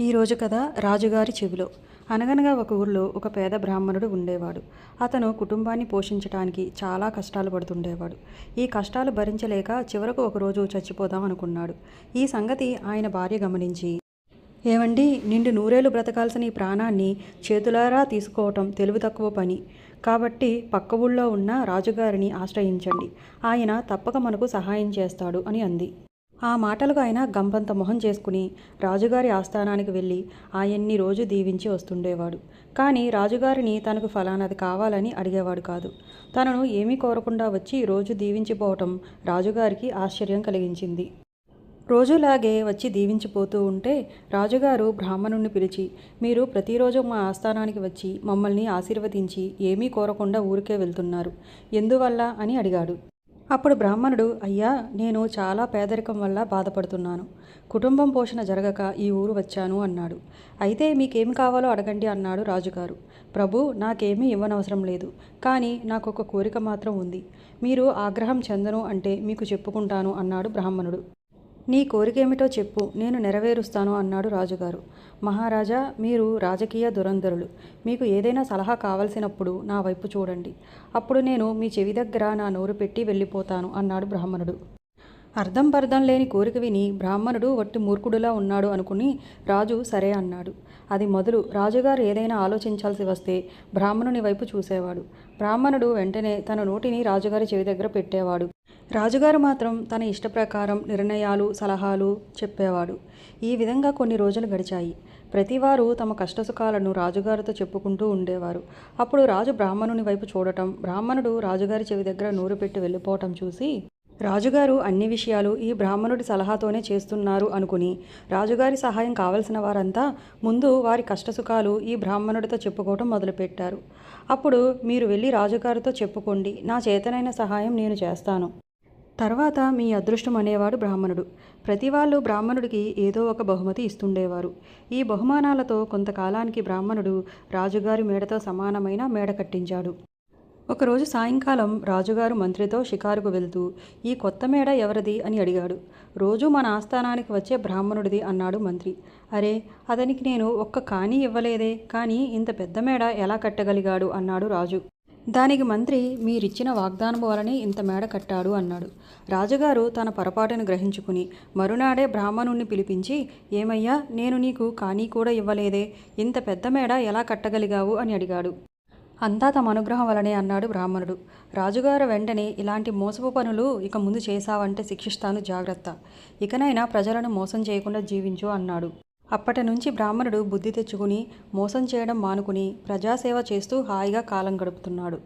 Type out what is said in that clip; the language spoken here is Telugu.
ఈరోజు కథ రాజుగారి చెవిలో. అనగనగా ఒక ఊర్లో ఒక పేద బ్రాహ్మణుడు ఉండేవాడు. అతను కుటుంబాన్ని పోషించడానికి చాలా కష్టాలు పడుతుండేవాడు. ఈ కష్టాలు భరించలేక చివరకు ఒకరోజు చచ్చిపోదాం అనుకున్నాడు. ఈ సంగతి ఆయన భార్య గమనించి ఏమండి నిండు నూరేళ్ళు బ్రతకాల్సిన ఈ ప్రాణాన్ని చేతులారా తీసుకోవటం తెలివి తక్కువ పని. కాబట్టి పక్క ఊళ్ళో ఉన్న రాజుగారిని ఆశ్రయించండి. ఆయన తప్పక మనకు సహాయం చేస్తాడు అని అంది. ఆ మాటలకు ఆయన గంపంత మొహం చేసుకుని రాజుగారి ఆస్థానానికి వెళ్ళి ఆయన్ని రోజు దీవించి వస్తుండేవాడు. కానీ రాజుగారిని తనకు ఫలానాది కావాలని అడిగేవాడు కాదు. తనను ఏమీ కోరకుండా వచ్చి రోజు దీవించిపోవటం రాజుగారికి ఆశ్చర్యం కలిగించింది. రోజులాగే వచ్చి దీవించిపోతూ ఉంటే రాజుగారు బ్రాహ్మణుణ్ణి పిలిచి మీరు ప్రతిరోజు మా ఆస్థానానికి వచ్చి మమ్మల్ని ఆశీర్వదించి ఏమీ కోరకుండా ఊరికే వెళ్తున్నారు. ఎందువల్ల? అని అడిగాడు. అప్పుడు బ్రాహ్మణుడు అయ్యా నేను చాలా పేదరికం వల్ల బాధపడుతున్నాను. కుటుంబం పోషణ జరగక ఈ ఊరు వచ్చాను అన్నాడు. అయితే మీకేమి కావాలో అడగండి అన్నాడు రాజుగారు. ప్రభు నాకేమీ ఇవ్వనవసరం లేదు. కానీ నాకు ఒక కోరిక మాత్రం ఉంది. మీరు ఆగ్రహం చెందను అంటే మీకు చెప్పుకుంటాను అన్నాడు బ్రాహ్మణుడు. నీ కోరికేమిటో చెప్పు నేను నెరవేరుస్తాను అన్నాడు రాజుగారు. మహారాజా మీరు రాజకీయ దురంధరులు. మీకు ఏదైనా సలహా కావలసినప్పుడు నా వైపు చూడండి. అప్పుడు నేను మీ చెవి దగ్గర నా నోరు పెట్టి వెళ్ళిపోతాను అన్నాడు బ్రాహ్మణుడు. అర్థం పర్థం లేని కోరిక విని బ్రాహ్మణుడు వట్టి మూర్ఖుడులా ఉన్నాడు అనుకుని రాజు సరే అన్నాడు. అది మొదలు రాజుగారు ఏదైనా ఆలోచించాల్సి వస్తే బ్రాహ్మణుని వైపు చూసేవాడు. బ్రాహ్మణుడు వెంటనే తన నోటిని రాజుగారి చెవి దగ్గర పెట్టేవాడు. రాజుగారు మాత్రం తన ఇష్టప్రకారం నిర్ణయాలు సలహాలు చెప్పేవాడు. ఈ విధంగా కొన్ని రోజులు గడిచాయి. ప్రతివారు తమ కష్టసుఖాలను రాజుగారితో చెప్పుకుంటూ ఉండేవారు. అప్పుడు రాజు బ్రాహ్మణుని వైపు చూడటం బ్రాహ్మణుడు రాజుగారి చెవి దగ్గర నోరు పెట్టి వెళ్ళిపోవటం చూసి రాజుగారు అన్ని విషయాలు ఈ బ్రాహ్మణుడి సలహాతోనే చేస్తున్నారు అనుకుని రాజుగారి సహాయం కావలసిన వారంతా ముందు వారి కష్టసుఖాలు ఈ బ్రాహ్మణుడితో చెప్పుకోవటం మొదలుపెట్టారు. అప్పుడు మీరు వెళ్ళి రాజుగారితో చెప్పుకోండి. నా చేతనైన సహాయం నేను చేస్తాను. తర్వాత మీ అదృష్టం అనేవాడు బ్రాహ్మణుడు. ప్రతి వాళ్ళు బ్రాహ్మణుడికి ఏదో ఒక బహుమతి ఇస్తుండేవారు. ఈ బహుమానాలతో కొంతకాలానికి బ్రాహ్మణుడు రాజుగారి మేడతో సమానమైన మేడ కట్టించాడు. ఒకరోజు సాయంకాలం రాజుగారు మంత్రితో షికారుకు వెళ్తూ ఈ కొత్త మేడ ఎవరిది? అని అడిగాడు. రోజు మన ఆస్థానానికి వచ్చే బ్రాహ్మణుడిది అన్నాడు మంత్రి. అరే అతనికి నేను ఒక్క కాని ఇవ్వలేదే కానీ ఇంత పెద్ద మేడ ఎలా కట్టగలిగాడు? అన్నాడు రాజు. దానికి మంత్రి మీరిచ్చిన వాగ్దానం వలనే ఇంత మేడ కట్టాడు అన్నాడు. రాజుగారు తన పొరపాటును గ్రహించుకుని మరునాడే బ్రాహ్మణుణ్ణి పిలిపించి ఏమయ్యా నేను నీకు కానీ కూడా ఇవ్వలేదే ఇంత పెద్ద మేడ ఎలా కట్టగలిగావు? అని అడిగాడు. అంతా తమ అనుగ్రహం వలనే అన్నాడు బ్రాహ్మణుడు. రాజుగారు వెంటనే ఇలాంటి మోసపు పనులు ఇక ముందు చేశావంటే శిక్షిస్తాను జాగ్రత్త. ఇకనైనా ప్రజలను మోసం చేయకుండా జీవించు అన్నాడు. అప్పటి నుంచి బ్రాహ్మణుడు బుద్ధి తెచ్చుకుని మోసం చేయడం మానుకుని ప్రజాసేవ చేస్తూ హాయిగా కాలం గడుపుతున్నాడు.